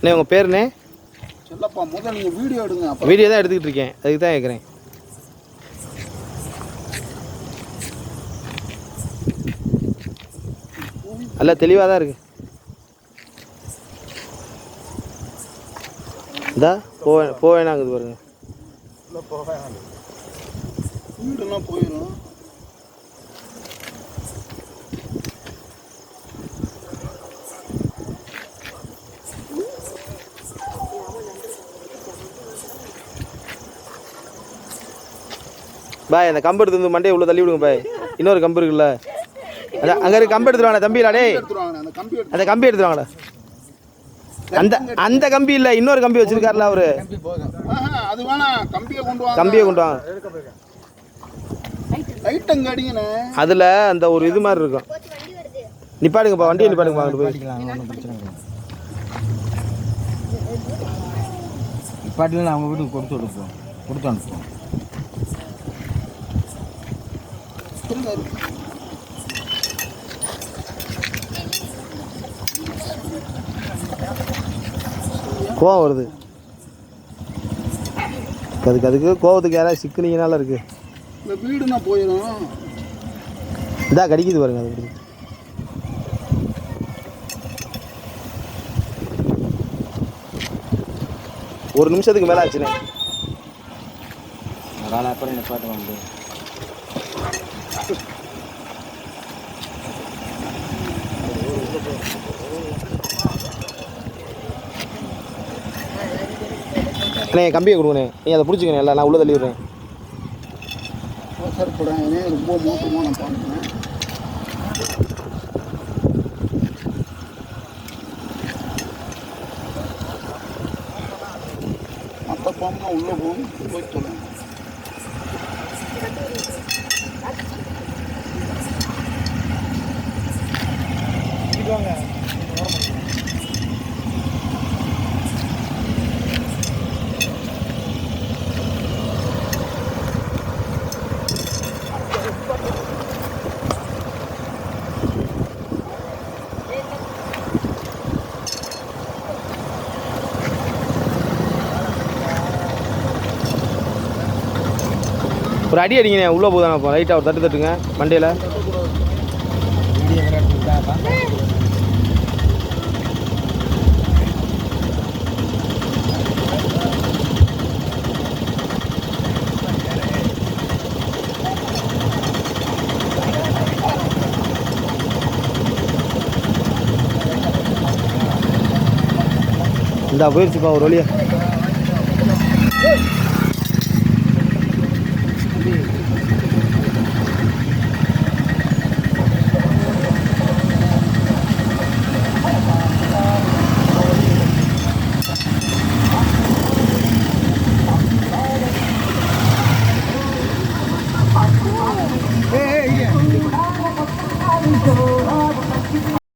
அண்ணே உங்கள் பேருண்ணே? செல்லப்பா முதல்ல நீங்கள் வீடியோ எடுங்க அப்புறம் வீடியோ தான் எடுத்துக்கிட்டு இருக்கேன். அதுக்கு தான் கேட்குறேன் நல்லா தெளிவாக தான் இருக்கு. இந்தா போ போவேனாங்குது பாருங்க. வீடுலாம் போயிடும் பாய் அந்த கம்பு எடுத்து வந்து மண்டையை உள்ள தள்ளி விடுங்க பாய். இன்னொரு கம்பு இருக்குல்ல? அதான் அங்கே இருக்க கம்பு எடுத்துருவாங்க அந்த கம்பி அந்த கம்பி எடுத்துட்டு வாங்கடா. அந்த அந்த கம்பி இல்லை இன்னொரு கம்பி வச்சிருக்காருல அவரு. கம்பியை கொண்டு வாங்க. அதில் அந்த ஒரு இது மாதிரி இருக்கும். நிப்பாடுங்கப்பா வண்டியை நிப்பாடுங்கப்பா அங்கிட்டு போய். அவங்க வீட்டுக்கு கொடுத்து விடுப்போம் கொடுத்து அனுப்புவோம். இருங்க. கோவம் வருது அதுக்கு அதுக்கு கோவத்துக்கு யாராவது சிக்குனீங்கனால இருக்கு இந்த வீடுனா போயிடும் இதா கடிக்குது பாருங்க அது. ஒரு நிமிஷத்துக்கு மேலே ஆச்சுண்ணே அதனால் அப்புறம் நிப்பாட்ட வந்து அண்ணே கம்பியை கொடுங்கண்ணே. நீ அதை பிடிச்சிக்கண்ணே இல்லை நான் உள்ளே தள்ளிடுறேன். விடுறேன் ரொம்ப மோசமாக நான் பார்க்குறேன் மற்ற பாம்புனா உள்ளே போகும் போய் சொல்லுங்க ஒரு அடி அடிங்க உள்ளே போதானே இப்போ? லைட்டாக ஒரு தட்டு தட்டுங்க மண்டையில் இந்த போயிடுச்சுப்பா ஒரு வழியா.